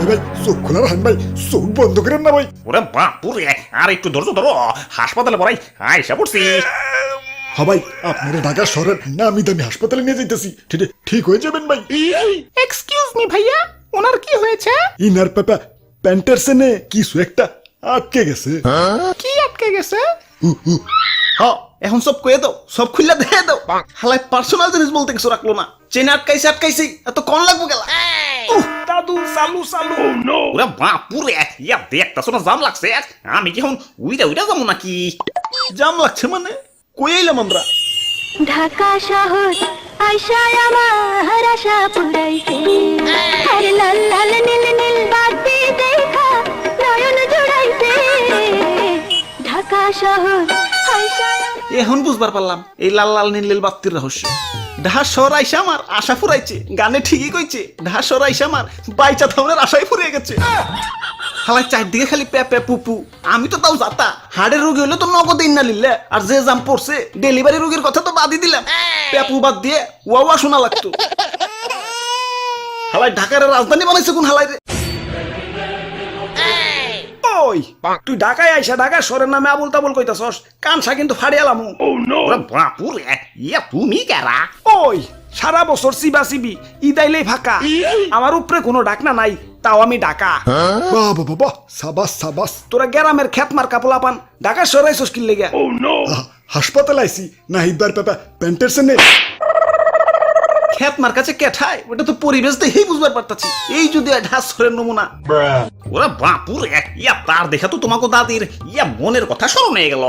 ভাই ভাই চোখ খোলা রাখেন ভাই চোখ বন্ধ করেন না ভাই। ওরে বাপুরে আর একটু ধৈর্য ধরো। হাসপাতালে পড়াই আইসা পড়ছি। হ্যাঁ ভাই আপনারা ঢাকা শহরের নামি দামি হাসপাতালে নিয়ে যাইতেছি। ঠিক ঠিক হয়ে যাবেন ভাই। এক্সকিউজ মি ভাইয়া ওনার কি হয়েছে? ইনার পেপা প্যান্টের সেনে কিছু একটা আটকে গেছে। কি আটকে গেছে? হ্যাঁ এখন সব কয়ে দাও সব খুললা দেখে দাও। হালাই পার্সোনাল জিনিস বলতে কিছু রাখল না। চেনে আটকাইছে আটকাইছে এত কন লাগবো গেলা চালু চালু ওরে বাপুরে ইয়া দেখতাছো না জাম লাগছে আমি কি এখন উইরা উইরা যাব নাকি জাম লাগছে মানে কই আইলাম আমরা ঢাকা শহর আয়শা আমার আশা পুরাইছে আর লাল এখন বুঝবার পারলাম, এই লাল লাল নীল নীল বাত্তির রহস্য। ঢাকা শহর আইসা আমার আশা ফুরাইছে, গানে ঠিকই কইছে ঢাকা শহর আইসা আমার বাইচা থামনের আশাই ফুরিয়ে গেছে। হালাই চারদিকে খালি পে পে পুপু আমি তো তাও যাতা। হাড়ের রোগী হলে তো নগদ ইন্না লিল্লে, আর যে জাম পড়ছে, ডেলিভারি রোগীর কথা তো বাদই দিলাম। পেপু বাদ দিয়ে ওয়া ওয়া শোনা লাগতো। হালাই ঢাকার রাজধানী বানাইছে কোন হালাই ওই তুই ঢাকায় আইসা ঢাকা শহরের নামে আবুল তাবুল কইতাছস। কানসা কিন্তু ফাড়িয়ালামু ওরে বাপুরে ইয়া তুমি কারা? ওই সারা বছর সিবা সিবি ইদাইলেই ফাঁকা। আমার উপরে কোনো ডাকনা নাই তাও আমি ডাকা বাবা বাবা সাবাস সাবাস। তোরা গ্রামের খেত মার কাপলা পান ঢাকা সরাই সস্কিল লেগে আহ, হাসপাতালে আইছি না হিদবার পেপা প্যান্টের সেনে কাছে কেঠায় ওটা তো পরিবেশ দেখেই বুঝবার পারতাছি। এই যদি ঢাস শহরের নমুনা। ওরে বাপুরে ইয়া তার দেখে তো তোমাকে দাদির ইয়া মনের কথা স্মরণ হয়ে গেল।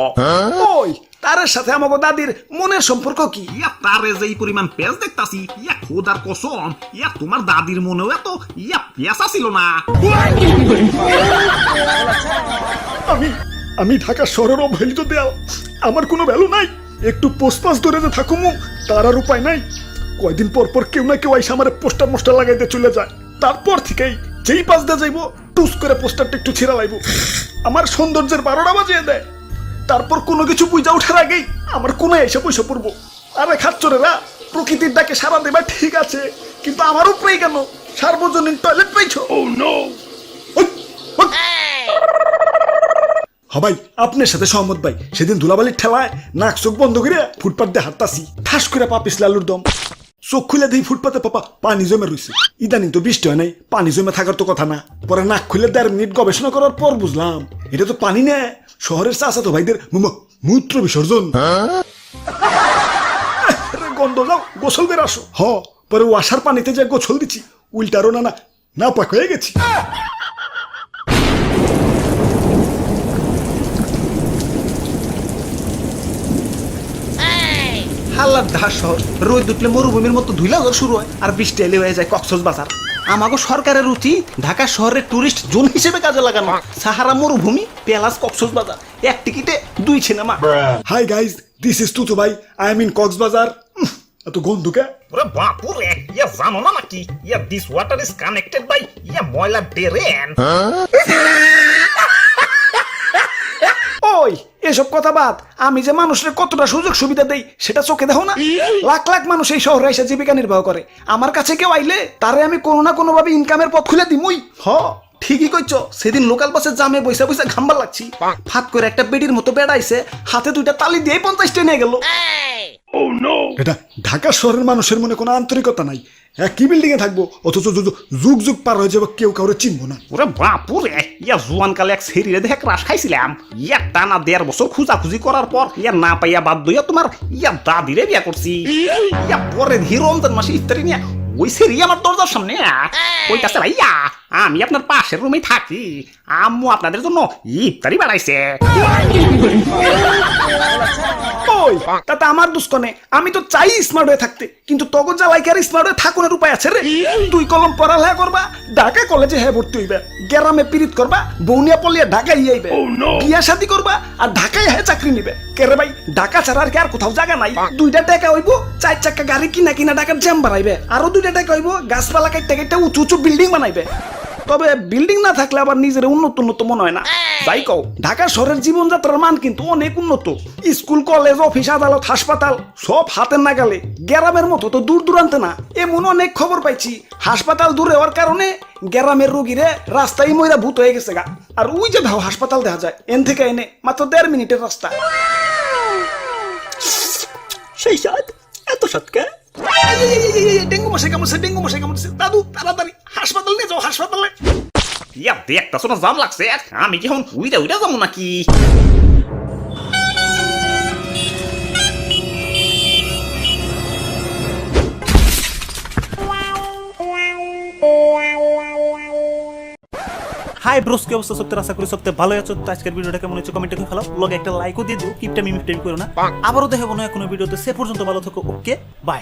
ওই তারের সাথে আমাকে দাদির মনের সম্পর্ক কি? ইয়া তারে যে পরিমাণ পেঁয়াজ দেখতাছি ইয়া খোদার কসম ইয়া তোমার দাদির মনেও এত ইয়া পেঁয়াজ ছিল না। আমি আমি ঢাকা শহরের অবহেলিত দেয়াল আমার কোনো ভ্যালু নাই। একটু পোস্টপাস ধরে যে থাকুমু তার আর উপায় নাই। কয়দিন পর পর কেউ না কেউ আইসা আমার পোস্টার মোস্টার লাগাইতে চলে যায়। তারপর থেকেই যেই পাশ দিয়ে যাইবো টুস করে পোস্টারটা একটু ছিঁড়া লাইব। আমার সৌন্দর্যের বারোটা বাজিয়ে দেয়। তারপর কোনো কিছু বুঝা ওঠার আগেই আমার কোনো এসে পয়সা পড়ব। আরে খাচ্চরেরা প্রকৃতির ডাকে সারা দেবা ঠিক আছে কিন্তু আমার উপরেই কেন? সার্বজনীন টয়লেট পাইছো? ও নো হবাই আপনার সাথে সহমত ভাই। সেদিন ধুলাবালির ঠেলায় নাক চোখ বন্ধ করে ফুটপাত দিয়ে হাঁটতাছি। ঠাস করে পা পিছলে আলুর দম। চোখ খুলে দিই ফুটপাতে পাপা পানি জমে রইছে ইদানিং তো বৃষ্টি হয় নাই পানি জমে থাকার তো কথা না। পরে নাক খুলে দেড় মিনিট গবেষণা করার পর বুঝলাম এটা তো পানি না? শহরের চাষা তো ভাইদের মূত্র বিসর্জন গন্ধ যাও গোসল করে আসো হ পরে ওয়াশার পানিতে যে গোসল দিচ্ছি উল্টারও না না না পাক হয়ে গেছি। হাল্লার ঢাস শহর। রোদ উঠলে মরুভূমির মতো ধুইলা শুরু হয় আর বৃষ্টি এলে হয়ে যায় কক্সস বাজার আমাকে সরকারের উচিত ঢাকা শহরের টুরিস্ট জোন হিসেবে কাজে লাগানো। সাহারা মরুভূমি পেলাস কক্সস বাজার এক টিকিটে দুই cinema hi guys this is Tutu ভাই। I am in Cox's Bazar. এত গন্ধ কে? ওরে বাপুরে ইয়া জানো না নাকি? Yeah this water is connected by yeah ময়লা ড্রেন ওই এসব কথা বাদ আমি যে মানুষের কতটা সুযোগ সুবিধা দেই সেটা চোখে দেখো না। লাখ লাখ মানুষ এই শহরে এসে জীবিকা নির্বাহ করে। আমার কাছে কেউ আইলে তারে আমি কোনো না কোনোভাবে ইনকামের পথ খুলে দিমুই। হ ঠিকই কইছ সেদিন লোকাল বাসে জামে বইসা বইসা ঘাম্বার লাগছি। ফাত করে একটা বেডির মতো বেড়াইছে হাতে দুইটা তালি দিয়ে পঞ্চাশটা নিয়ে গেল। এটা ঢাকা শহরের মানুষের মনে কোনো আন্তরিকতা নাই। একই বিল্ডিং এ থাকব? অথচ যুগ যুগ পার হয়ে যাব কেউ কাউরে চিনবো না। ওরে বাপুরে ইয়া জুয়ান কালে এক সেরিরে দেখে ক্রাশ খাইছিলাম। ইয়া টানা দেড় বছর খুঁজাখুঁজি করার পর ইয়া না পাইয়া বাদ দইয়া তোমার ইয়া দাদিরে বিয়া করছি। ইয়া পরে ধীর রমজান মাসে ইফতারি নিয়ে ওই সেরি আমার দরজার সামনে কইতাছে ভাইয়া। আমি আপনার পাশের রুমে থাকি। আম্মু আপনাদের জন্য ইফতারি বাড়াইছে ওই তাতে আমার দুষ্কনে আমি তো চাই স্মার্ট হয়ে থাকতে কিন্তু তখন যা লাইকে আর স্মার্ট হয়ে থাকুনের উপায় আছে রে। তুই কলম পড়ালেখা করবা ঢাকা কলেজে হ্যাঁ ভর্তি হইবে। গ্রামে পিরিত করবা বৌনিয়া পলিয়া ঢাকা ইয়াইবে বিয়া শাদি করবা আর ঢাকায় হ্যাঁ চাকরি নিবে। কেরে ভাই ঢাকা ছাড়া আর কি আর কোথাও জায়গা নাই। দুইটা টাকা হইব চার চাকা গাড়ি কিনা কিনা ঢাকার জ্যাম বাড়াইবে আরও দুইটা টাকা হইব গাছপালা কাটতে কাটতে উঁচু উঁচু বিল্ডিং বানাইবে। তবে বিল্ডিং না থাকলে আবার নিজের উন্নত উন্নত মনে হয় না। যাই কও ঢাকা শহরের জীবনযাত্রার মান কিন্তু অনেক উন্নত। স্কুল কলেজ অফিস আদালত হাসপাতাল সব হাতের নাগালে। গ্রামের মতো তো দূর দূরান্তে না এমন অনেক খবর পাইছি। হাসপাতাল দূরে হওয়ার কারণে গ্রামের রোগীরে রাস্তায় ময়রা ভূত হয়ে গেছে গা। আর ওই যে ভাও হাসপাতাল দেখা যায় এন থেকে এনে মাত্র দেড় মিনিটের রাস্তা। সেই সাত এত সাতকে ডেঙ্গু মশাই কামড়ছে ডেঙ্গু মশাই কামড়ছে। দাদু তাড়াতাড়ি। হাসপাতাল নিয়ে যাও হাসপাতালে। ইয়া দেখতাছো না জাম লাগছে আমি কি এখন উইরা উইরা যাব নাকি? হাই ব্রোস কি অবস্থা? সত্যি আশা করি সত্যি ভালো আছো। তো আজকের ভিডিওটা কেমন হচ্ছে কমেন্টে করে ফেলো। লগে একটা লাইকও দিয়ে দিও কিপটা মিমিটাই করো না। আবারও দেখাবো না কোনো ভিডিওতে। সে পর্যন্ত ভালো থাকো ওকে বাই